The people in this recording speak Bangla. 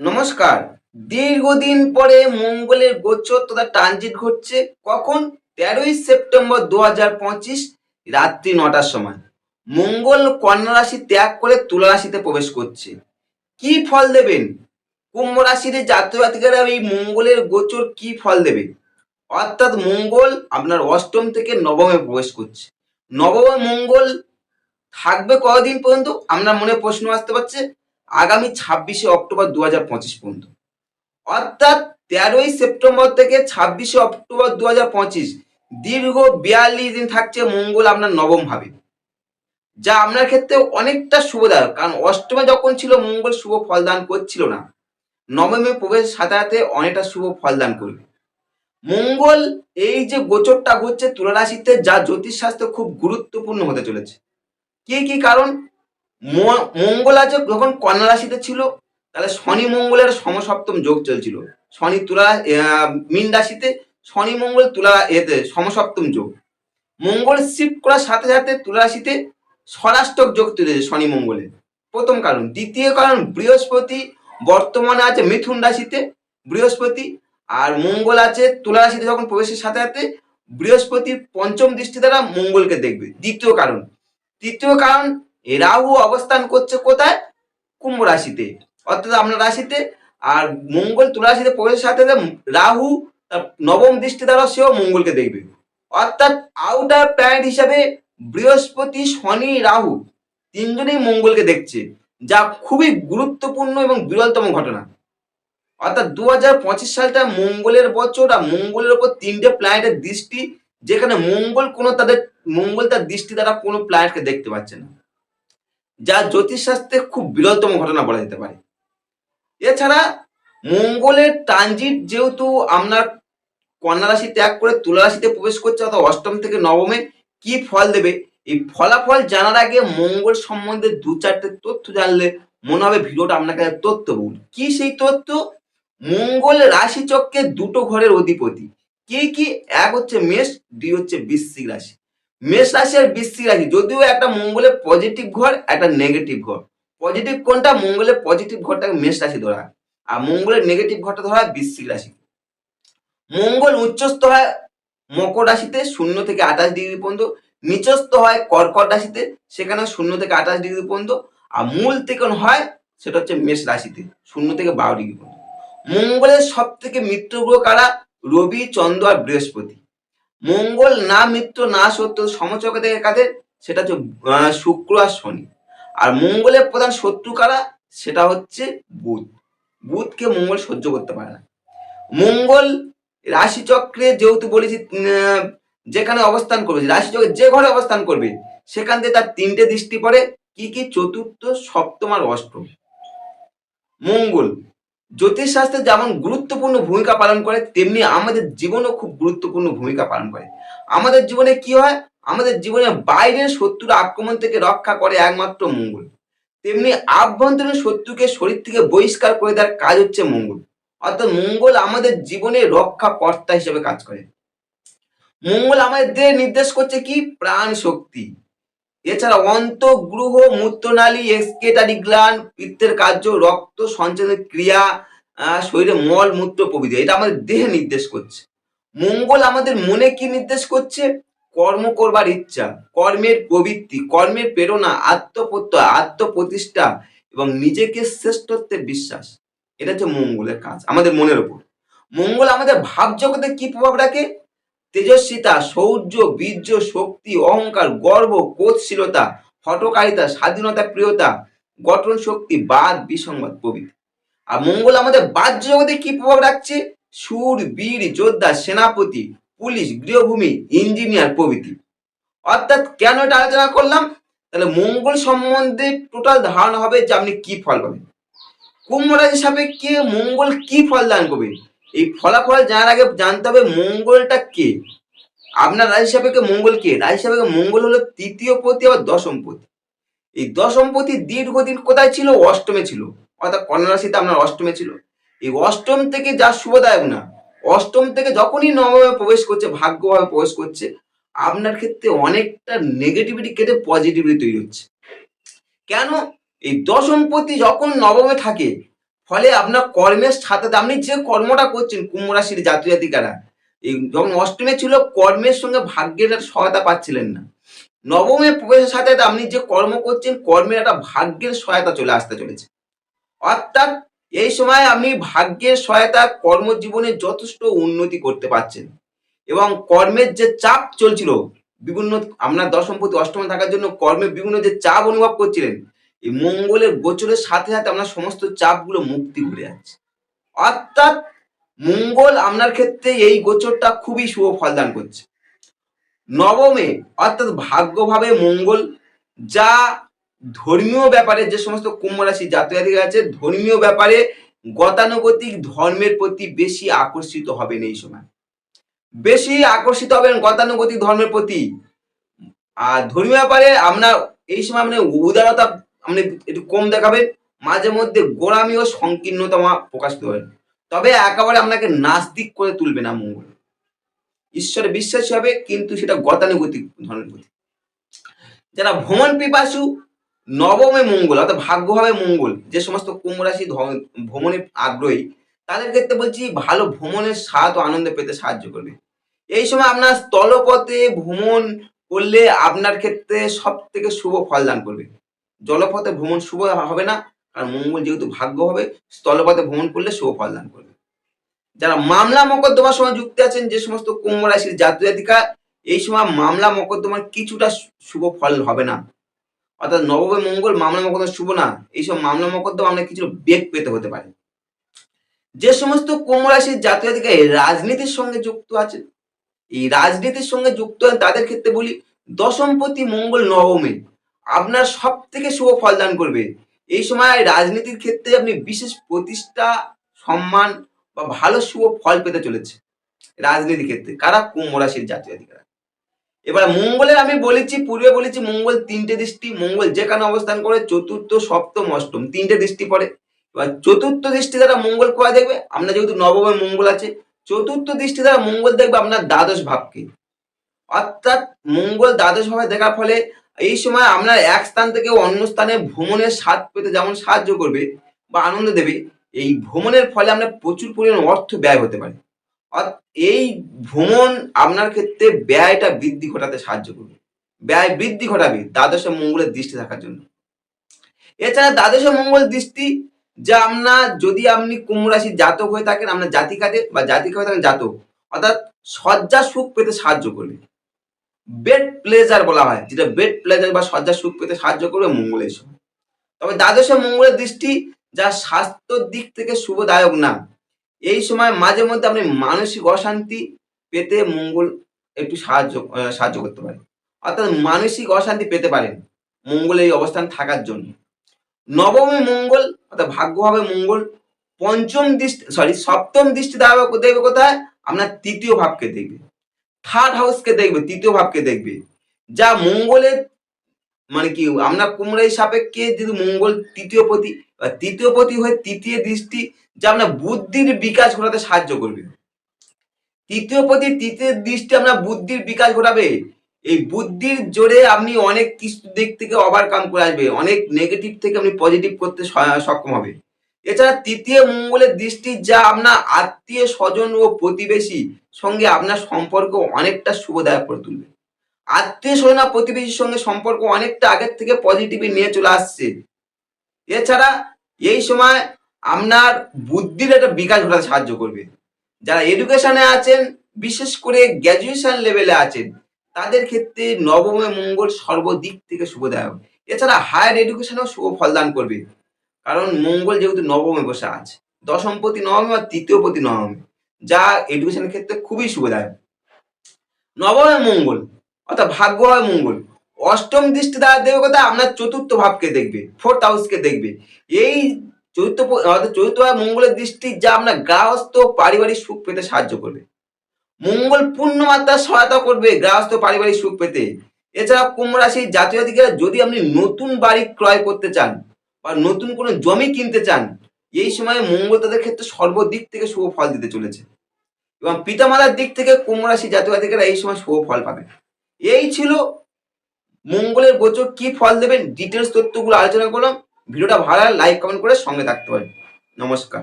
নমস্কার। দীর্ঘদিন পরে মঙ্গলের গোচর তথা ট্রানজিট ঘটছে কখন? তেরোই সেপ্টেম্বর দু হাজার পঁচিশ, রাত্রি নটার সময়। মঙ্গল কন্যা রাশি ত্যাগ করে তুলা রাশিতে প্রবেশ করছে। কি ফল দেবেন? কুম্ভ রাশির জাতক জাতিকারা এই মঙ্গলের গোচর কি ফল দেবে? অর্থাৎ মঙ্গল আপনার অষ্টম থেকে নবমে প্রবেশ করছে। নবমে মঙ্গল থাকবে কতদিন পর্যন্ত? আপনার মনে প্রশ্ন আসতে পারছে আগামী ছাব্বিশে অক্টোবর দু হাজার পঁচিশ পর্যন্ত। অর্থাৎ তেরোই সেপ্টেম্বর থেকে ছাব্বিশে অক্টোবর দু হাজার পঁচিশ দীর্ঘ বিয়াল্লিশ দিন থাকছে মঙ্গল আপনার নবম ভাবে। যা আপনার ক্ষেত্রে অনেকটা শুভদায়ক, কারণ অষ্টমে যখন ছিল মঙ্গল শুভ ফলদান করছিল না, নবমে প্রবেশ সাথে সাথে অনেকটা শুভ ফলদান করবে। মঙ্গল এই যে গোচরটা ঘটছে তুলা রাশিতে যা জ্যোতিষশাস্ত্রে খুব গুরুত্বপূর্ণ হতে চলেছে। কি কি কারণ? মঙ্গল আছে যখন কন্যা রাশিতে ছিল, তাহলে শনি মঙ্গলের সমসপ্তম যোগ চলছিল। শনি তুলা মীন রাশিতে শনি মঙ্গল তুলা এতে সমসপ্তম যোগ। মঙ্গল শিফট করার সাথে সাথে তুলা রাশিতে স্বরাষ্টক যোগ তুলেছে শনি মঙ্গলে। প্রথম কারণ। দ্বিতীয় কারণ, বৃহস্পতি বর্তমানে আছে মিথুন রাশিতে, বৃহস্পতি। আর মঙ্গল আছে তুলা রাশিতে যখন প্রবেশের সাথে সাথে বৃহস্পতির পঞ্চম দৃষ্টি দ্বারা মঙ্গলকে দেখবে। দ্বিতীয় কারণ। তৃতীয় কারণ রাহু অবস্থান করছে কোথায়? কুম্ভ রাশিতে। অর্থাৎ আপনার রাশিতে, আর মঙ্গল তুলা রাশিতে প্রবেশের সাথে রাহু নবম দৃষ্টি দ্বারা সেও মঙ্গলকে দেখবে। অর্থাৎ আউটার প্ল্যানেট হিসাবে বৃহস্পতি, শনি, রাহু তিনজনেই মঙ্গলকে দেখছে, যা খুবই গুরুত্বপূর্ণ এবং বিরলতম ঘটনা। অর্থাৎ দু হাজার পঁচিশ সালটা মঙ্গলের বছর আর মঙ্গলের ওপর তিনটে প্ল্যানেটের দৃষ্টি, যেখানে মঙ্গল কোনো তাদের, মঙ্গল তার দৃষ্টি দ্বারা কোনো প্ল্যানেটকে দেখতে পাচ্ছে না। যা জ্যোতিষশাস্ত্রে খুব বিরলতম ঘটনা বলা যেতে পারে। এছাড়া মঙ্গলের ট্রানজিট যেহেতু আপনার কন্যা রাশি ত্যাগ করে তুলা রাশিতে প্রবেশ করছে অর্থাৎ অষ্টম থেকে নবমে, কি ফল দেবে? এই ফলাফল জানার আগে মঙ্গল সম্বন্ধে দু চারটে তথ্য জানলে মনে হবে ভিডিওটা আপনাকে তথ্য বলুন কি সেই তথ্য? মঙ্গল রাশি চক্রে দুটো ঘরের অধিপতি। কি কি? এক হচ্ছে মেষ, দুই হচ্ছে বৃশ্চিক রাশি। মেষ রাশি আর বৃশ্চিক রাশি, যদিও একটা মঙ্গলের পজিটিভ ঘর, একটা নেগেটিভ ঘর। পজিটিভ কোনটা? মঙ্গলের পজিটিভ ঘরটাকে মেষ রাশি ধরা আর মঙ্গলের নেগেটিভ ঘরটা ধরা বৃশ্চিক রাশি মঙ্গল উচ্চস্থ হয় মকর রাশিতে, শূন্য থেকে আঠাশ ডিগ্রি পর্যন্ত। নিচস্থ হয় কর্কট রাশিতে সেখানে শূন্য থেকে আঠাশ ডিগ্রি পর্যন্ত। আর মূল ত্রিকোণ হয়, সেটা হচ্ছে মেষ রাশিতে, শূন্য থেকে বারো ডিগ্রি পর্যন্ত। মঙ্গলের সব থেকে মিত্র গ্রহ কারা? রবি, চন্দ্র আর বৃহস্পতি। মঙ্গল না মিত্র না সত্য সমচকে থেকে কাদের? সেটা হচ্ছে শুক্র আর শনি। আর মঙ্গলের প্রধান শত্রু কারা? সেটা হচ্ছে বুধ। বুধকে মঙ্গল সহ্য করতে পারে না। মঙ্গল রাশিচক্রে যেহেতু বলেছি যেখানে অবস্থান করবে, রাশিচক্রে যে ঘরে অবস্থান করবে, সেখান থেকে তার তিনটে দৃষ্টি পড়ে। কি কি? চতুর্থ, সপ্তম আর অষ্টম। মঙ্গল জ্যোতিষশাস্ত্রে যেমন গুরুত্বপূর্ণ ভূমিকা পালন করে, তেমনি আমাদের জীবনেও খুব গুরুত্বপূর্ণ ভূমিকা পালন করে। আমাদের জীবনে কি হয়? আমাদের জীবনে বাইরের শত্রুর আক্রমণ থেকে রক্ষা করে একমাত্র মঙ্গল। তেমনি আভ্যন্তরীণ শত্রুকে শরীর থেকে বহিষ্কার করে দেওয়ার কাজ হচ্ছে মঙ্গল। অর্থাৎ মঙ্গল আমাদের জীবনে রক্ষা কর্তা হিসেবে কাজ করে। মঙ্গল আমাদের দেহে নির্দেশ করছে কি? প্রাণ শক্তি এছাড়া অন্তঃগ্রহ মূত্রনালী এক্সকেটারি গ্লান পিত্তের কার্য, রক্ত সঞ্চালনের ক্রিয়া শরীরে মল, মূত্র প্রভৃতি। এটা আমাদের দেহে নির্দেশ করছে। মঙ্গল আমাদের মনে কি নির্দেশ করছে? কর্ম করবার ইচ্ছা, কর্মের প্রবৃত্তি, কর্মের প্রেরণা, আত্মপ্রত্যয়, আত্মপ্রতিষ্ঠা এবং নিজেকে শ্রেষ্ঠত্বের বিশ্বাস। এটা হচ্ছে মঙ্গলের কাজ, আমাদের মনের ওপর মঙ্গল আমাদের ভাব জগতে কি প্রভাব রাখে? তেজস্বিতা শৌর্য বীর্য, শক্তি, অহংকার, গর্ব, ক্রোধশীলতা হটকারিতা স্বাধীনতা, প্রিয়তা, গঠন শক্তি, বাদ বিসংবাদ প্রভৃতি। আর মঙ্গল আমাদের বাহ্য জগতে কি প্রভাব রাখছে? সুর, বীর, যোদ্ধা, সেনাপতি, পুলিশ, গৃহভূমি, ইঞ্জিনিয়ার প্রভৃতি। অর্থাৎ কেন এটা আলোচনা করলাম? তাহলে মঙ্গল সম্বন্ধে টোটাল ধারণা হবে যে আপনি কি ফল পাবেন। কুম্ভ রাশি সাপেক্ষে মঙ্গল কি ফল দান করবে এই ফলাফল জানার আগে জানতে হবে মঙ্গলটা কে? আপনার রাশি সাপেক্ষে মঙ্গল কে? রাশি সাপেক্ষে মঙ্গল হলো তৃতীয় পতি, আবার দশম পতি। এই দশম পতি দীর্ঘদিন কোথায় ছিল? অষ্টমে ছিল। অর্থাৎ কন্যা রাশিতে আপনার অষ্টমে ছিল। এই অষ্টম থেকে যা শুভদায়ক না, অষ্টম থেকে যখনই নবমে প্রবেশ করছে, ভাগ্যভাবে প্রবেশ করছে, আপনার ক্ষেত্রে অনেকটা নেগেটিভিটি কেটে পজিটিভিটি তৈরি হচ্ছে। কেন? এই দশম পতি যখন নবমে থাকে ফলে আপনার কর্মের সাথে আপনি যে কর্মটা করছেন, কুম্ভ রাশির জাতি জাতিকারা, এই যখন অষ্টমে ছিল, কর্মের সঙ্গে ভাগ্যের সহায়তা পাচ্ছিলেন না। নবমে প্রবেশের সাথে আপনি যে কর্ম করছেন, কর্মের একটা ভাগ্যের সহায়তা চলে আসতে চলেছে। অর্থাৎ এই সময় আপনি ভাগ্যের সহায়তা, কর্মজীবনে যথেষ্ট উন্নতি করতে পারছেন। এবং কর্মের যে চাপ চলছিল, বিভিন্ন, আপনার দশমপতি অষ্টমে থাকার জন্য কর্মে বিভিন্ন যে চাপ অনুভব করছিলেন এই মঙ্গলের গোচরের সাথে সাথে আপনার সমস্ত চাপগুলো মুক্তি ঘুরে যাচ্ছে অর্থাৎ মঙ্গল আপনার ক্ষেত্রে এই গোচরটা খুবই শুভ ফলদান করছে। নবমে, অর্থাৎ ভাগ্যভাবে মঙ্গল যা ধর্মীয় ব্যাপারে যে সমস্ত কুম্ভ রাশি জাতক আছে, ধর্মীয় ব্যাপারে গতানুগতিক ধর্মের প্রতি বেশি আকর্ষিত হবেন এই সময়। বেশি আকর্ষিত হবেন গতানুগতিক ধর্মের প্রতি। আর ধর্মীয় ব্যাপারে আপনার এই সময় মানে উদারতা আপনি একটু কম দেখাবেন মাঝে মধ্যে গোড়ামি ও সংকীর্ণতা প্রকাশ করবেন তবে একেবারে আপনাকে নাস্তিক করে তুলবে না মঙ্গল। ঈশ্বরে বিশ্বাসী হবে, কিন্তু সেটা গতানুগতিক ধর্মের প্রতি যারা ভ্রমণ পিপাসু, নবমে মঙ্গল, অর্থাৎ ভাগ্যভাবে মঙ্গল, যে সমস্ত কুম্ভ রাশি ভ্রমণে আগ্রহী, তাদের ক্ষেত্রে বলছি ভালো ভ্রমণের স্বাদ ও আনন্দ পেতে সাহায্য করবে। এই সময় আপনার স্থলপথে ভ্রমণ করলে আপনার ক্ষেত্রে সব থেকে শুভ ফল দান করবে। জলপথে ভ্রমণ শুভ হবে না আর মঙ্গল যেহেতু ভাগ্য হবে, স্থলপথে ভ্রমণ করলে শুভ ফল দান করবে। যারা মামলা মোকদ্দমার সময় যুক্ত আছেন, যে সমস্ত কুম্ভ রাশির জাতীয় জাতিকা, এই সময় মামলা মোকদ্দমার কিছুটা শুভ ফল হবে না। অর্থাৎ নবমে মঙ্গল মামলা মোকদ্দমা শুভ না এইসব মামলা মকদ্দমা আপনার কিছু বেগ পেতে হতে পারে। যে সমস্ত কুম্ভ রাশির জাতীয় জাতিকা রাজনীতির সঙ্গে যুক্ত আছেন, এই রাজনীতির সঙ্গে যুক্ত তাদের ক্ষেত্রে বলি, দশমপতি মঙ্গল নবমে। আপনার সব থেকে শুভ ফল দান করবে। এই সময় রাজনীতির ক্ষেত্রে আপনি বিশেষ প্রতিষ্ঠা, সম্মান বা ভালো শুভ ফল পেতে চলেছে রাজনীতির ক্ষেত্রে। কারা? কুম্ভ রাশির জাতীয় এবার মঙ্গলের আমি বলেছি, পূর্বে বলেছি, মঙ্গল তিনটে দৃষ্টি, মঙ্গল যেখানে অবস্থান করে, চতুর্থ, সপ্তম, অষ্টম, তিনটে দৃষ্টি পড়ে। এবার চতুর্থ দৃষ্টি দ্বারা মঙ্গল কোয়া দেখবে? আপনার যেহেতু নবমে মঙ্গল আছে, চতুর্থ দৃষ্টি দ্বারা মঙ্গল দেখবে আপনার দ্বাদশ ভাবকে। অর্থাৎ মঙ্গল দ্বাদশ ভাবে দেখার ফলে এই সময় আপনার এক স্থান থেকে অন্য স্থানে ভ্রমণের স্বাদ পেতে যেমন সাহায্য করবে বা আনন্দ দেবে, এই ভ্রমণের ফলে আপনার প্রচুর পরিমাণ অর্থ ব্যয় হতে পারে। এই ভ্রমণ আপনার ক্ষেত্রে ব্যয়টা বৃদ্ধি ঘটাতে সাহায্য করবে। ব্যয় বৃদ্ধি ঘটাবে দ্বাদশ মঙ্গলের দৃষ্টি থাকার জন্য। এছাড়া দ্বাদশ মঙ্গল দৃষ্টি যা আপনার যদি আপনি কুম্ভ রাশির জাতক হয়ে থাকেন আপনার জাতিকাতে বা জাতিকা হয়ে থাকেন জাতক, অর্থাৎ শয্যা সুখ পেতে সাহায্য করবে। বেড প্লেজার বলা হয়, যেটা বেড প্লেজার বা শয্যা সুখ পেতে সাহায্য করবে মঙ্গলের সময় তবে দ্বাদশে মঙ্গলের দৃষ্টি যা স্বাস্থ্যর দিক থেকে শুভদায়ক না, এই সময় মাঝে মধ্যে আপনি মানসিক অশান্তি পেতে মঙ্গল একটু সাহায্য সাহায্য করতে পারে অর্থাৎ মানসিক অশান্তি পেতে পারেন মঙ্গল এই অবস্থান থাকার জন্য। নবমী মঙ্গল, অর্থাৎ ভাগ্যভাবে মঙ্গল, পঞ্চম দৃষ্টি সরি সপ্তম দৃষ্টি দেখবে কোথায়? আপনার তৃতীয় ভাবকে দেখবে। থার্ড হাউসকে দেখবে, তৃতীয় ভাবকে দেখবে। যা মঙ্গলের মানে কি, আমরা কুমড়াই সাপেক্ষে যদি মঙ্গল তৃতীয় বা তৃতীয় পতি হয়ে তৃতীয় দৃষ্টি, যা আপনার বুদ্ধির বিকাশ ঘটাতে সাহায্য করবে। তৃতীয় পতি, তৃতীয় দৃষ্টি আপনার বুদ্ধির বিকাশ ঘটাবে। এই বুদ্ধির জোরে আপনি অনেক কিছু দিক থেকে ওভারকাম করে আসবে। অনেক নেগেটিভ থেকে আপনি পজিটিভ করতে সক্ষম হবে। এছাড়া তৃতীয় মঙ্গলের দৃষ্টি যা আপনার আত্মীয় স্বজন ও প্রতিবেশী সঙ্গে আপনার সম্পর্ক অনেকটা শুভদায়ক করে তুলবে। আত্মীয় স্বজন আর প্রতিবেশীর সঙ্গে সম্পর্ক অনেকটা আগের থেকে পজিটিভে নিয়ে চলে আসছে। এছাড়া এই সময় আপনার বুদ্ধির একটা বিকাশ ঘটাতে সাহায্য করবে। যারা এডুকেশনে আছেন, বিশেষ করে গ্র্যাজুয়েশন লেভেলে আছেন, তাদের ক্ষেত্রে নবমে মঙ্গল সর্বদিক থেকে শুভদায়ক। এছাড়া হায়ার এডুকেশনেও শুভ ফলদান করবে। কারণ মঙ্গল যেহেতু নবমে বসে আছে। দশমপতি নবমে আর তৃতীয়পতি নবমে, যা এডুকেশনের ক্ষেত্রে খুবই শুভদায়ক নবমে মঙ্গল, অর্থাৎ ভাগ্য হয় মঙ্গল। অষ্টম দৃষ্টি দ্বারা দেখবে কোথায়? আপনার চতুর্থ ভাবকে দেখবে ফোর্থ হাউসকে দেখবে। এই চতুর্থ অর্থাৎ চতুর্থ মঙ্গলের দৃষ্টি যা আপনার গৃহস্থ পারিবারিক সুখ পেতে সাহায্য করবে। মঙ্গল পূর্ণ মাত্রার সহায়তা করবে গৃহস্থ পারিবারিক সুখ পেতে। এছাড়া কুম্ভ রাশির জাতীয় যদি আপনি নতুন বাড়ি ক্রয় করতে চান বা নতুন কোনো জমি কিনতে চান, এই সময় মঙ্গল তাদের ক্ষেত্রে সর্বদিক থেকে শুভ ফল দিতে চলেছে। এবং পিতামাতার দিক থেকে কুম্ভ রাশি জাতীয় অধিকার এই সময় শুভ ফল পাবেন। এই ছিল মঙ্গলের গোচর। কি ফল দেবেন? ডিটেলস তথ্যগুলো আলোচনা করলাম। ভিডিওটা ভালো লাইক কমেন্ট করে সঙ্গে থাকতে পারেন। নমস্কার।